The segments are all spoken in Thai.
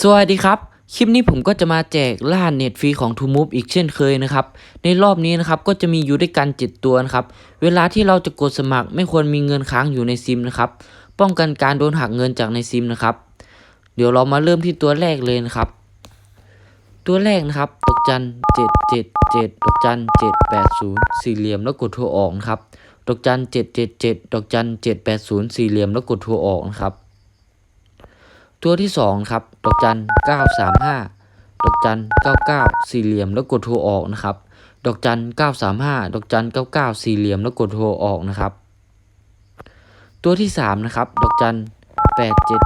สวัสดีครับ คลิปนี้ผมก็จะมาแจกล่าเน็ตฟรีของ t o Move อีกเช่นเคยนะครับ ในรอบนี้นะครับก็จะมีอยู่ด้วยกัน 7 ตัวนะครับ เวลาที่เราจะกดสมัครไม่ควรมีเงินค้างอยู่ในซิมนะครับ ป้องกันการโดนหักเงินจากในซิมนะครับ เดี๋ยวเรามาเริ่มที่ตัวแรกเลยนะครับ ตัวแรกนะครับดอกจัน777ดอกจัน780สี่เหลี่ยมแล้วกดโทรออกนะครับ ดอกจัน777ดอกจัน780สี่เหลี่ยมแล้วกดโทรออกนะครับ ตัวที่สองครับ ดอกจันเก้าสามห้าดอกจันเก้าเก้าสี่เหลี่ยมแล้วกดโทรออกนะครับ ดอกจันเก้าสามห้าดอกจันเก้าเก้าสี่เหลี่ยมแล้วกดโทรออกนะครับ ตัวที่สามนะครับ ดอกจันแปดเจ็ด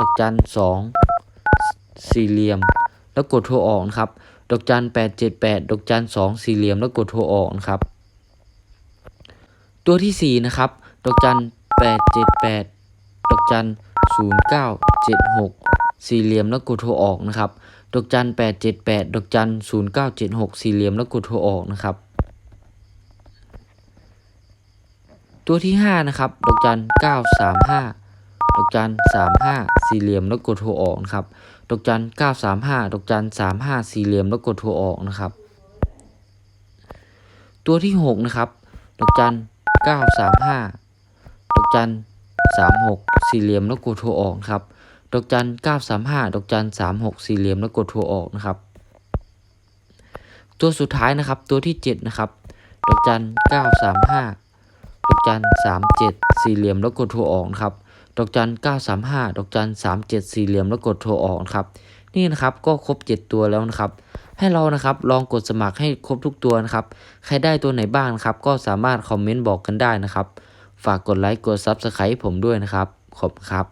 อกจันสองสี่เหลี่ยม แล้วกดโทรออกนะครับ ดอกจันแปดเจ็ดอกจันสองสี่เหลี่ยมแล้วกดโทรออกนะครับ ตัวที่สี่นะครับ ดอกจันแปดเจ็ดอกจัน นย์เก้าเจ็ดหกสี่เหลี่ยมแล้วกดโทรออกนะครับ ดอกจันแปดเจ็ดแปดดอกจันศูนย์เก้าเจ็ดหกสี่เหลี่ยมแล้วกดโทรออกนะครับ ตัวที่ห้านะครับ ดอกจันเก้าสามห้าดอกจันสามห้าสี่เหลี่ยมแล้วกดโทรออกนะครับ ดอกจันเก้าสามห้าดอกจันสามห้าสี่เหลี่ยมแล้วกดโทรออกนะครับ ตัวที่หกนะครับ ดอกจันเก้าสามห้าดอกจันสามหก สี่เหลี่ยมแล้วกดโทรออกนะครับ ดอกจันเก้าสามห้าดอกจันสามหกสี่เหลี่ยมแล้วกดโทรออกนะครับ ตัวสุดท้ายนะครับ ตัวที่เจ็ดนะครับ ดอกจันเก้าสามห้าดอกจันสามเจ็ดสี่เหลี่ยมแล้วกดโทรออกครับ ดอกจันเก้าสามห้าดอกจันสามเจ็ดสี่เหลี่ยมแล้วกดโทรออกครับ นี่นะครับก็ครบเจ็ดตัวแล้วนะครับให้เรานะครับลองกดสมัครให้ครบทุกตัวนะครับ ใครได้ตัวไหนบ้างนะครับ ก็สามารถคอมเมนต์บอกกันได้นะครับ ฝากกดไลค์กด Subscribe ผมด้วยนะครับ ขอบคุณครับ